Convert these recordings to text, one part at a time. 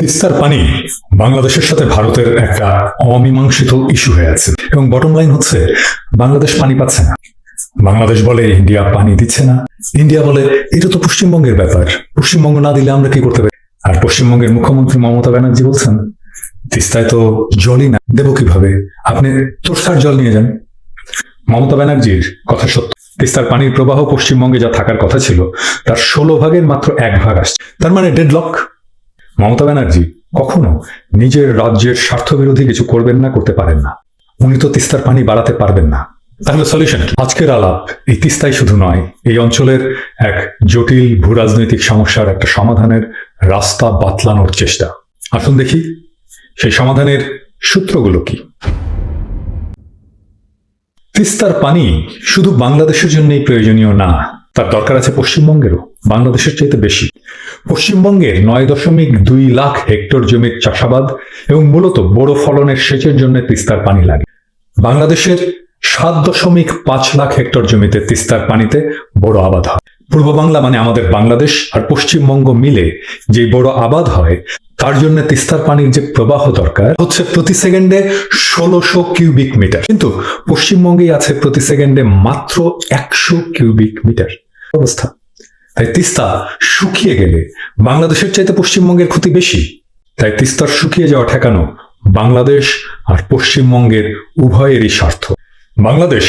তিস্তার পানি বাংলাদেশের সাথে ভারতের একটা অমীমাংসিত ইস্যু হয়ে আছে। এবং বটম লাইন হচ্ছে, বাংলাদেশ পানি পাচ্ছে না। বাংলাদেশ বলে ইন্ডিয়া পানি দিচ্ছে না। ইন্ডিয়া বলে, এটা তো পশ্চিমবঙ্গের ব্যাপার। পশ্চিমবঙ্গ না দিলে আমরা কি করতে পারি? আর পশ্চিমবঙ্গের মুখ্যমন্ত্রী মমতা ব্যানার্জি বলছেন, তিস্তায় তো জলই না। দেবো কীভাবে? আপনি তোরসার জল নিয়ে যান। মমতা ব্যানার্জির কথা সত্য। তিস্তার পানির প্রবাহ পশ্চিমবঙ্গে যা থাকার কথা ছিল, তার ষোলো ভাগের মাত্র এক ভাগ আসছে। তার মানে ডেডলক মমতা ব্যানার্জি কখনো নিজের রাজ্যের স্বার্থবিরোধী কিছু করবেন না, করতে পারেন না। উনি তো তিস্তার পানি বাড়াতে পারবেন না। তাহলে সলিউশন আজকের আলাপ এই তিস্তাই শুধু নয়, এই অঞ্চলের এক জটিল ভূরাজনৈতিক সমস্যার একটা সমাধানের রাস্তা বাতলানোর চেষ্টা। আসুন দেখি, সেই সমাধানের সূত্রগুলো কি? তিস্তার পানি শুধু বাংলাদেশের জন্যই প্রয়োজনীয় না, তার দরকার আছে পশ্চিমবঙ্গেরও। বাংলাদেশের চাইতে বেশি। পশ্চিমবঙ্গের নয় দশমিক দুই লাখ হেক্টর জমির চাষাবাদ এবং মূলত বড় ফলনের সেচের জন্য তিস্তার পানি লাগে। বাংলাদেশের সাত দশমিক পাঁচ লাখ হেক্টর জমিতে তিস্তার পানিতে বড় আবাদ হয়। পূর্ব বাংলা মানে আমাদের বাংলাদেশ আর পশ্চিমবঙ্গ মিলে যে বড় আবাদ হয়, তার জন্য তিস্তার পানির যে প্রবাহ দরকার হচ্ছে প্রতি সেকেন্ডে ষোলোশো কিউবিক মিটার। কিন্তু পশ্চিমবঙ্গেই আছে প্রতি সেকেন্ডে মাত্র একশো কিউবিক মিটার। অবস্থা তাই তিস্তা শুকিয়ে গেলে বাংলাদেশের চাইতে পশ্চিমবঙ্গের ক্ষতি বেশি। তাই তিস্তার শুকিয়ে যাওয়া ঠেকানো বাংলাদেশ আর পশ্চিমবঙ্গের উভয়েরই স্বার্থ। বাংলাদেশ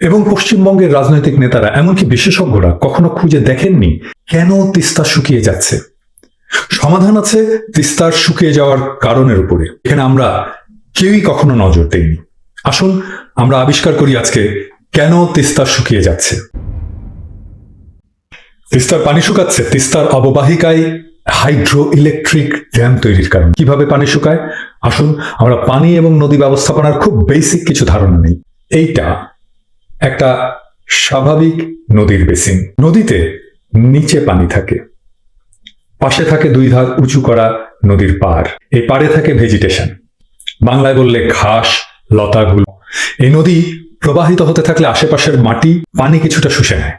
এবং পশ্চিমবঙ্গের রাজনৈতিক নেতারা, এমনকি বিশেষজ্ঞরা কখনো খুঁজে দেখেননি কেন তিস্তা শুকিয়ে যাচ্ছে। সমাধান আছে তিস্তার শুকিয়ে যাওয়ার কারণের উপরে। এখানে আমরা কেউই কখনো নজর দেইনি। আসুন আমরা আবিষ্কার করি আজকে কেন তিস্তা শুকিয়ে যাচ্ছে। তিস্তার পানি শুকাচ্ছে। তিস্তার অববাহিকায় হাইড্রো ইলেকট্রিক ড্যাম তৈরির কারণ। কীভাবে পানি শুকায়? আসুন, আমরা পানি এবং নদী ব্যবস্থাপনার খুব বেসিক কিছু ধারণা নেই। এইটা একটা স্বাভাবিক নদীর বেসিন। নদীতে নিচে পানি থাকে। পাশে থাকে দুই ধার উঁচু করা নদীর পাড়। এই পাড়ে থাকে ভেজিটেশন বাংলায় বললে ঘাস, লতাগুলো। এই নদী প্রবাহিত হতে থাকলে আশেপাশের মাটি পানি কিছুটা শুষে নেয়।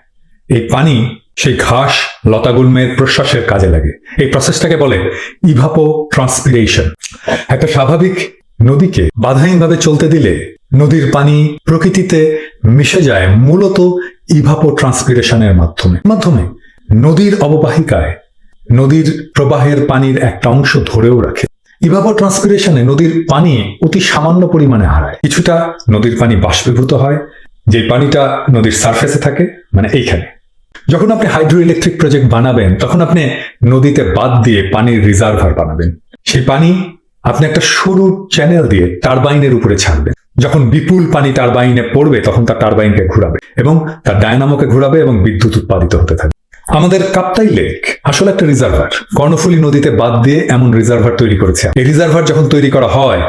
এই পানি সেই ঘাস লতাগুল্মের প্রশ্বাসের কাজে লাগে। এই প্রসেসটাকে বলে ইভাপো ট্রান্সপিরেশন একটা স্বাভাবিক নদীকে বাধাহীনভাবে চলতে দিলে নদীর পানি প্রকৃতিতে মিশে যায় মূলত ইভাপো ট্রান্সপিরেশনের মাধ্যমে মাধ্যমে নদীর অববাহিকায় নদীর প্রবাহের পানির একটা অংশ ধরেও রাখে। ইভাপো ট্রান্সপিরেশনে নদীর পানি অতি সামান্য পরিমাণে হারায়। কিছুটা নদীর পানি বাষ্পীভূত হয় যে পানিটা নদীর সারফেসে থাকে মানে এইখানে। যখন আপনি হাইড্রো ইলেকট্রিক প্রজেক্ট বানাবেন, তখন আপনি নদীতে বাদ দিয়ে পানির রিজার্ভার বানাবেন। সেই পানি আপনি একটা সরু চ্যানেল দিয়ে টারবাইনের উপরে ছাড়বেন। যখন বিপুল পানি টারবাইনে পড়বে, তখন তার টারবাইনকে ঘুরাবে এবং তার ডায়নামোকে ঘুরাবে এবং বিদ্যুৎ উৎপাদিত হতে থাকবে। আমাদের কাপ্তাই লেক আসলে একটা রিজার্ভার। কর্ণফুলী নদীতে বাদ দিয়ে এমন রিজার্ভার তৈরি করেছে। এই রিজার্ভার যখন তৈরি করা হয়,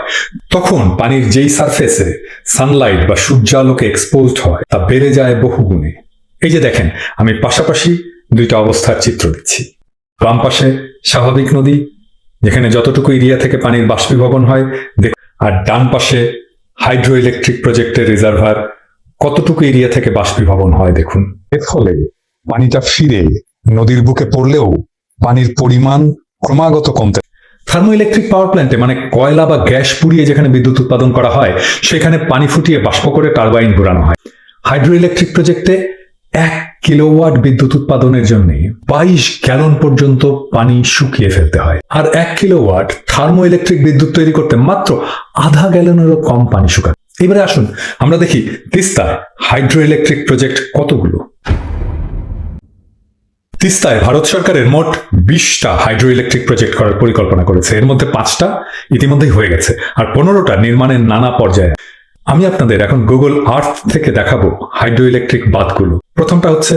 তখন পানির যেই সারফেসে সানলাইট বা সূর্যালোকে এক্সপোজড হয়, তা বেড়ে যায় বহুগুণে। এই যে দেখেন আমি পাশাপাশি দুইটা অবস্থার চিত্র দিচ্ছি বাম পাশে স্বাভাবিক নদী যেখানে যতটুকু এরিয়া থেকে পানির বাষ্পীভবন হয় আর ডান পাশে হাইড্রো ইলেকট্রিক প্রজেক্টের রিজার্ভার কতটুকু এরিয়া থেকে বাষ্পীভবন হয় দেখুন। এর ফলে পানিটা ফিরে নদীর বুকে পড়লেও পানির পরিমাণ ক্রমাগত কমতে থার্মো ইলেকট্রিক পাওয়ার প্ল্যান্টে মানে কয়লা বা গ্যাস পুড়িয়ে যেখানে বিদ্যুৎ উৎপাদন করা হয় সেখানে পানি ফুটিয়ে বাষ্প করে টারবাইন ঘোরানো হয়। হাইড্রো ইলেকট্রিক প্রজেক্টে এক কিলোওয়াট বিদ্যুৎ উৎপাদনের জন্য বাইশ গ্যালন পর্যন্ত পানি শুকিয়ে ফেলতে হয়। আর এক কিলোওয়াট থার্মো ইলেকট্রিক বিদ্যুৎ তৈরি করতে মাত্র আধা গ্যালনেরও কম পানি শুকায়। এবারে আসুন, আমরা দেখি তিস্তায় হাইড্রো ইলেকট্রিক প্রজেক্ট কতগুলো? তিস্তায় ভারত সরকারের মোট বিশটা হাইড্রো ইলেকট্রিক প্রজেক্ট করার পরিকল্পনা করেছে। এর মধ্যে পাঁচটা ইতিমধ্যেই হয়ে গেছে, আর পনেরোটা নির্মাণের নানা পর্যায়ে। আমি আপনাদের এখন গুগল আর্থ থেকে দেখাবো হাইড্রো ইলেকট্রিক বাঁধগুলো। প্রথমটা হচ্ছে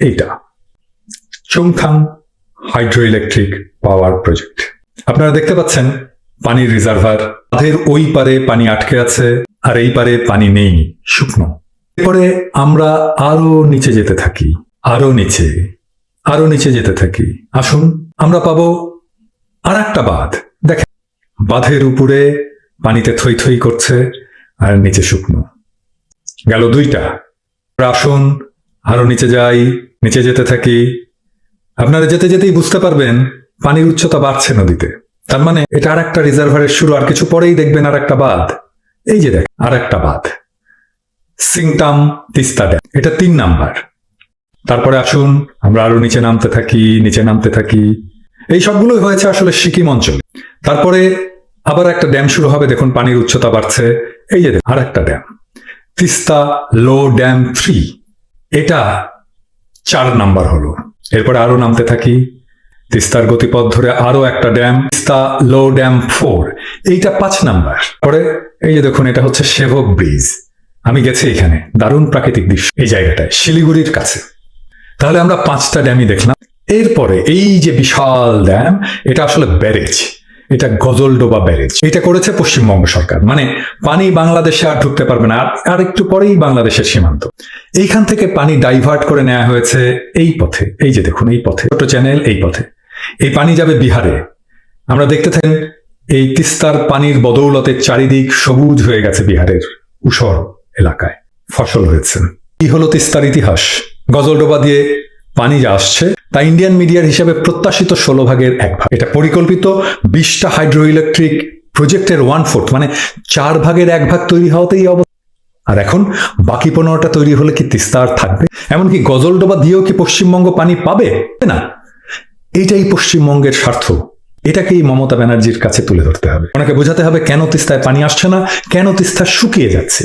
এইটা। Chungthang hydro electric power project আপনারা দেখতে পাচ্ছেন, পানির রিজার্ভার বাঁধের ওই পারে পানি আটকে আছে, আর এই পারে পানি নেই, শুকনো। এরপরে আমরা আরও নিচে যেতে থাকি, আরও নিচে আরও নিচে যেতে থাকি। আসুন, আমরা পাবো আর একটা বাঁধ। দেখেন, বাঁধের উপরে পানিতে থই থই করছে আর নিচে শুকনো। গেল দুইটা। আসুন, আরও নিচে যাই, নিচে যেতে থাকি। আপনারা যেতে যেতেই বুঝতে পারবেন, পানির উচ্চতা বাড়ছে নদীতে। তার মানে এটা আর একটা রিজার্ভারের শুরু, আর কিছু পরেই দেখবেন আর একটা বাঁধ। এই যে দেখ আর একটা বাঁধ। সিংটাম তিস্তা ড্যাম। এটা তিন নাম্বার। তারপরে আসুন, আমরা আরও নিচে নামতে থাকি, নিচে নামতে থাকি। এই সবগুলোই হয়েছে আসলে সিকিম অঞ্চলে। তারপরে আবার একটা ড্যাম শুরু হবে, দেখুন পানির উচ্চতা বাড়ছে। এই যে আর একটা dam Teesta low dam three এটা চার নাম্বার হলো। এরপরে আরও নামতে থাকি, তিস্তার গতিপথ ধরে আরও একটা dam Teesta low dam four এইটা পাঁচ নাম্বার। পরে এই যে দেখুন, এটা হচ্ছে সেভক ব্রিজ। আমি গেছি এখানে, দারুণ প্রাকৃতিক দৃশ্য এই জায়গাটায়, শিলিগুড়ির কাছে। তাহলে আমরা পাঁচটা ড্যামই দেখলাম। এরপরে এই যে বিশাল ড্যাম এটা আসলে ব্যারেজ। এটা গজলডোবা ব্যারেজ। এটা করেছে পশ্চিমবঙ্গ সরকার। মানে পানি বাংলাদেশে আর ঢুকতে পারবে না, আর একটু পরেই বাংলাদেশের সীমান্ত। এইখান থেকে পানি ডাইভার্ট করে নেওয়া হয়েছে এই পথে। এই যে দেখুন, এই পথে। ছোট চ্যানেল এই পথে। এই পানি যাবে বিহারে। আমরা দেখতে থাকেন, এই তিস্তার পানির বদৌলতে চারিদিক সবুজ হয়ে গেছে বিহারের উষর এলাকায়। ফসল হয়েছে। কি হলো তিস্তার ইতিহাস? গজলডোবা দিয়ে পানি যা আসছে, তা ইন্ডিয়ান মিডিয়ার হিসাবে প্রত্যাশিত ষোলো ভাগের এক ভাগ। এটা পরিকল্পিত বিশটা হাইড্রো ইলেকট্রিক প্রজেক্টের ওয়ান ফোর্থ মানে চার ভাগের এক ভাগ তৈরি হওয়াতেই অব আর এখন বাকি পনেরোটা তৈরি হলে কি তিস্তা আর থাকবে? এমনকি গজলডোবা দিয়েও কি পশ্চিমবঙ্গ পানি পাবে? না, এইটাই পশ্চিমবঙ্গের স্বার্থ। এটাকেই মমতা ব্যানার্জির কাছে তুলে ধরতে হবে। ওনাকে বোঝাতে হবে কেন তিস্তায় পানি আসছে না, কেন তিস্তা শুকিয়ে যাচ্ছে।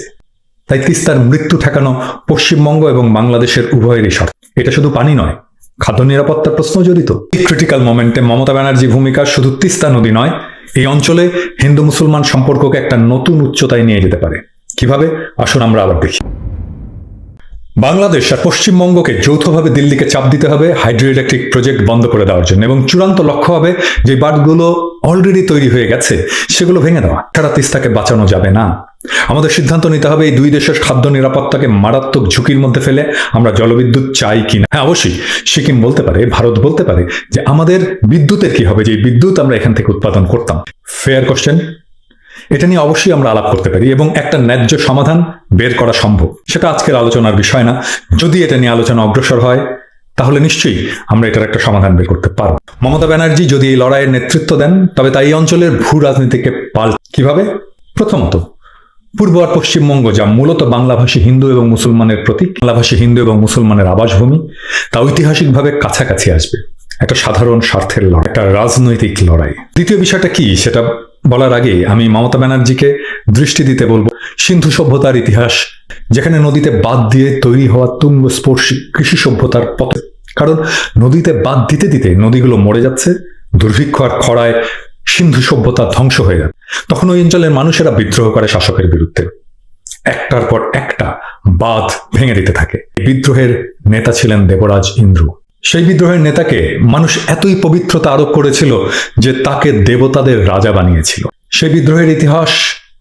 তাই তিস্তার মৃত্যু ঠেকানো পশ্চিমবঙ্গ এবং বাংলাদেশের উভয়েরই স্বার্থ। এটা শুধু পানি নয়, খাদ্য নিরাপত্তার প্রশ্ন জড়িত। ক্রিটিক্যাল মোমেন্টে মমতা ব্যানার্জি ভূমিকা শুধু তিস্তা নদী নয়, এই অঞ্চলে হিন্দু মুসলমান সম্পর্ককে একটা নতুন উচ্চতায় নিয়ে যেতে পারে। কীভাবে? আসুন আমরা আবার দেখি। বাংলাদেশ আর পশ্চিমবঙ্গকে যৌথভাবে দিল্লিকে চাপ দিতে হবে হাইড্রো ইলেকট্রিক প্রজেক্ট বন্ধ করে দেওয়ার জন্য এবং চূড়ান্ত লক্ষ্য হবে যে বাঁধগুলো অলরেডি তৈরি হয়ে গেছে, সেগুলো ভেঙে দেওয়া। তারা তিস্তাকে বাঁচানো যাবে না। আমাদের সিদ্ধান্ত নিতে হবে এই দুই দেশের খাদ্য নিরাপত্তাকে মারাত্মক ঝুঁকির মধ্যে ফেলে আমরা জলবিদ্যুৎ চাই কিনা। হ্যাঁ অবশ্যই। সিকিম বলতে পারে, ভারত বলতে পারে যে আমাদের বিদ্যুতের কি হবে, যে বিদ্যুৎ আমরা এখান থেকে উৎপাদন করতাম। ফেয়ার কোশ্চেন এটা নিয়ে অবশ্যই আমরা আলাপ করতে পারি এবং একটা ন্যায্য সমাধান বের করা সম্ভব। সেটা আজকের আলোচনার বিষয় না। যদি এটা নিয়ে আলোচনা অগ্রসর হয়, তাহলে নিশ্চয়ই আমরা এটার একটা সমাধান বের করতে পারব। মমতা ব্যানার্জি যদি এই লড়াইয়ের নেতৃত্ব দেন, তবে তা এই অঞ্চলের ভূ রাজনীতিকে পাল কীভাবে? প্রথমত পূর্ব আর পশ্চিমবঙ্গ যা মূলত বাংলাভাষী হিন্দু এবং মুসলমানের প্রতীক। বাংলাভাষী হিন্দু এবং মুসলমানের আবাসভূমি, তা ঐতিহাসিকভাবে কাছাকাছি আসবে। একটা সাধারণ স্বার্থের লড়াই, একটা রাজনৈতিক লড়াই। দ্বিতীয় বিষয়টা কি, সেটা বলার আগে আমি মমতা ব্যানার্জিকে দৃষ্টি দিতে বলব। সিন্ধু সভ্যতার ইতিহাস, যেখানে নদীতে বাদ দিয়ে তৈরি হওয়া তুঙ্গ স্পর্শী কৃষি সভ্যতার পথ। কারণ নদীতে বাদ দিতে দিতে নদীগুলো মরে যাচ্ছে, দুর্ভিক্ষ আর খরায় সিন্ধু সভ্যতা ধ্বংস হয়ে যাবে তখন ওই অঞ্চলের মানুষেরা বিদ্রোহ করে শাসকের বিরুদ্ধে। একটার পর একটা বাঁধ ভেঙে দিতে থাকে। বিদ্রোহের নেতা ছিলেন দেবরাজ ইন্দ্র। সেই বিদ্রোহের নেতাকে মানুষ এতই পবিত্রতা আরোপ করেছিল যে তাকে দেবতাদের রাজা বানিয়েছিল। সেই বিদ্রোহের ইতিহাস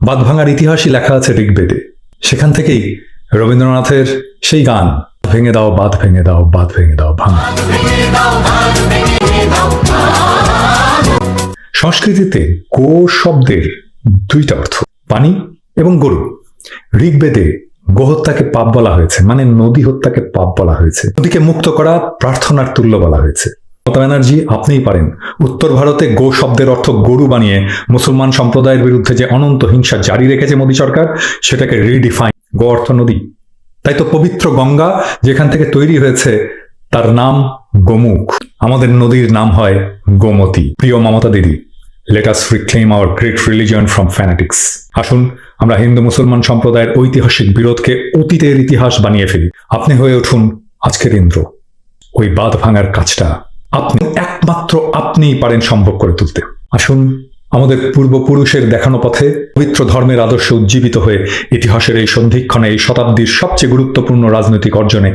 বাঁধ ভাঙার ইতিহাসই লেখা আছে ঋগ্বেদে। সেখান থেকেই রবীন্দ্রনাথের সেই গান, ভেঙে দাও, বাঁধ ভেঙে দাও, বাঁধ ভেঙে দাও, ভাঙ। সংস্কৃতিতে গো শব্দের দুইটা অর্থ, পানি এবং গরু। ঋগ্বেদে গোহত্যাকে পাপ বলা হয়েছে মানে নদী হত্যাকে পাপ বলা হয়েছে। নদীকে মুক্ত করা প্রার্থনার তুল্য বলা হয়েছে। মমতা ব্যানার্জি, আপনিই পারেন। উত্তর ভারতে গো শব্দের অর্থ গরু বানিয়ে মুসলমান সম্প্রদায়ের বিরুদ্ধে যে অনন্ত হিংসা জারি রেখেছে মোদী সরকার, সেটাকে রিডিফাইন। গো অর্থ নদী। তাই তো পবিত্র গঙ্গা যেখান থেকে তৈরি হয়েছে, তার নাম গোমুখ। আমাদের নদীর নাম হয় গোমতী। প্রিয় মমতা দিদি let us reclaim our great religion from fanatics আসুন, আমরা হিন্দু মুসলমান সম্প্রদায়ের ঐতিহাসিক বিরোধকে অতীতের ইতিহাস বানিয়ে ফেলি। আপনি হয়ে উঠুন আজকের ইন্দ্র। ওই বাঁধ ভাঙার কাজটা আপনি, একমাত্র আপনিই পারেন সম্ভব করে তুলতে। আসুন, আমাদের পূর্বপুরুষের দেখানো পথে পবিত্র ধর্মের আদর্শ উজ্জীবিত হয়ে ইতিহাসের এই সন্ধিক্ষণে এই শতাব্দীর সবচেয়ে গুরুত্বপূর্ণ রাজনৈতিক অর্জনে